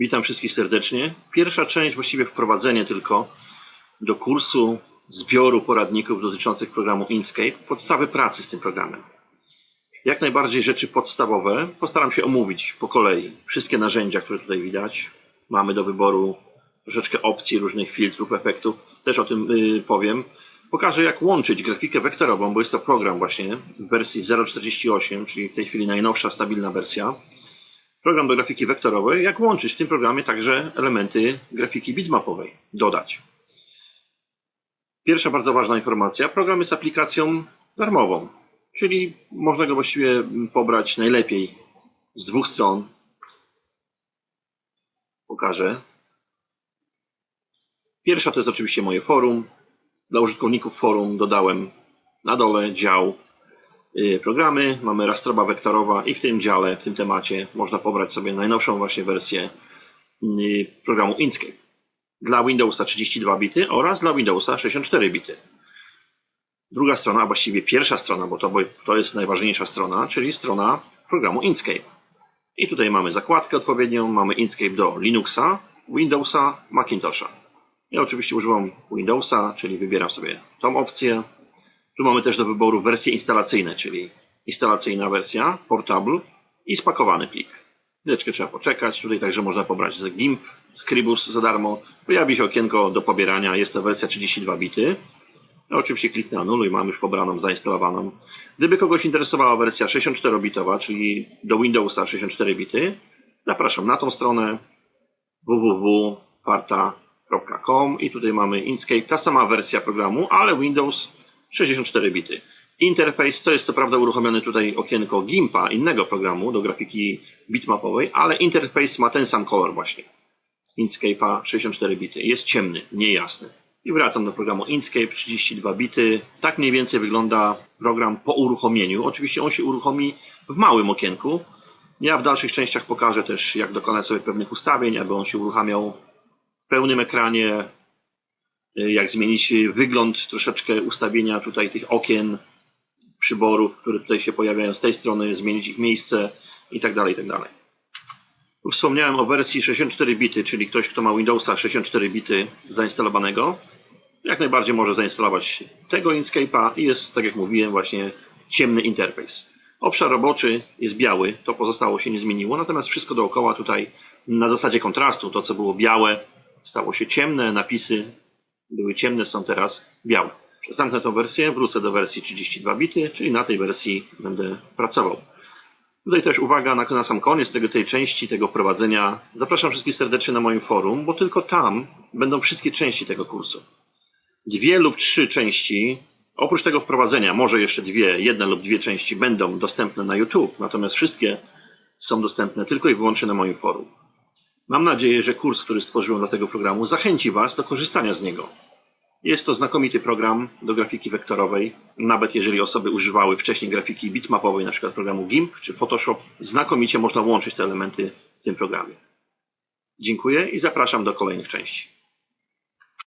Witam wszystkich serdecznie. Pierwsza część, właściwie wprowadzenie tylko do kursu zbioru poradników dotyczących programu Inkscape, podstawy pracy z tym programem. Jak najbardziej rzeczy podstawowe postaram się omówić po kolei. Wszystkie narzędzia, które tutaj widać. Mamy do wyboru troszeczkę opcji, różnych filtrów, efektów. Też o tym yy, powiem. Pokażę, jak łączyć grafikę wektorową, bo jest to program właśnie w wersji 0.48, czyli w tej chwili najnowsza, stabilna wersja program do grafiki wektorowej, jak łączyć w tym programie także elementy grafiki bitmapowej, dodać. Pierwsza bardzo ważna informacja, program jest aplikacją darmową, czyli można go właściwie pobrać najlepiej z dwóch stron. Pokażę. Pierwsza to jest oczywiście moje forum. Dla użytkowników forum dodałem na dole dział programy, mamy rastroba wektorowa i w tym dziale, w tym temacie można pobrać sobie najnowszą właśnie wersję y, programu Inkscape dla Windowsa 32 bity oraz dla Windowsa 64 bity. Druga strona, a właściwie pierwsza strona, bo to, bo to jest najważniejsza strona, czyli strona programu Inkscape. I tutaj mamy zakładkę odpowiednią, mamy Inkscape do Linuxa, Windowsa, Macintosha. Ja oczywiście używam Windowsa, czyli wybieram sobie tą opcję, tu mamy też do wyboru wersje instalacyjne, czyli instalacyjna wersja, portable i spakowany plik. Chwileczkę trzeba poczekać. Tutaj także można pobrać z GIMP, Scribus za darmo. Pojawi się okienko do pobierania. Jest to wersja 32 bity. No, oczywiście kliknę anuluj, mam już pobraną, zainstalowaną. Gdyby kogoś interesowała wersja 64-bitowa, czyli do Windowsa 64 bity, zapraszam na tą stronę www.parta.com i tutaj mamy Inkscape, ta sama wersja programu, ale Windows 64 bity. Interfejs, co jest co prawda uruchomione tutaj okienko GIMPa, innego programu do grafiki bitmapowej, ale interfejs ma ten sam kolor właśnie. Inkscape'a 64 bity. Jest ciemny, niejasny. I wracam do programu Inkscape 32 bity. Tak mniej więcej wygląda program po uruchomieniu. Oczywiście on się uruchomi w małym okienku. Ja w dalszych częściach pokażę też, jak dokonać sobie pewnych ustawień, aby on się uruchamiał w pełnym ekranie, jak zmienić wygląd troszeczkę ustawienia tutaj tych okien, przyborów, które tutaj się pojawiają z tej strony, zmienić ich miejsce i tak dalej, i tak dalej. Wspomniałem o wersji 64 bity, czyli ktoś, kto ma Windowsa 64 bity zainstalowanego, jak najbardziej może zainstalować tego Inkscape'a i jest, tak jak mówiłem, właśnie ciemny interfejs. Obszar roboczy jest biały, to pozostało się nie zmieniło, natomiast wszystko dookoła tutaj na zasadzie kontrastu, to co było białe, stało się ciemne, napisy były ciemne, są teraz białe. Zamknę tą wersję, wrócę do wersji 32 bity, czyli na tej wersji będę pracował. Tutaj też uwaga na, sam koniec tego, tej części, tego prowadzenia. Zapraszam wszystkich serdecznie na moim forum, bo tylko tam będą wszystkie części tego kursu. Dwie lub trzy części, oprócz tego wprowadzenia, może jeszcze dwie, jedna lub dwie części będą dostępne na YouTube, natomiast wszystkie są dostępne tylko i wyłącznie na moim forum. Mam nadzieję, że kurs, który stworzyłem dla tego programu, zachęci Was do korzystania z niego. Jest to znakomity program do grafiki wektorowej. Nawet jeżeli osoby używały wcześniej grafiki bitmapowej, na przykład programu GIMP czy Photoshop, znakomicie można łączyć te elementy w tym programie. Dziękuję i zapraszam do kolejnych części.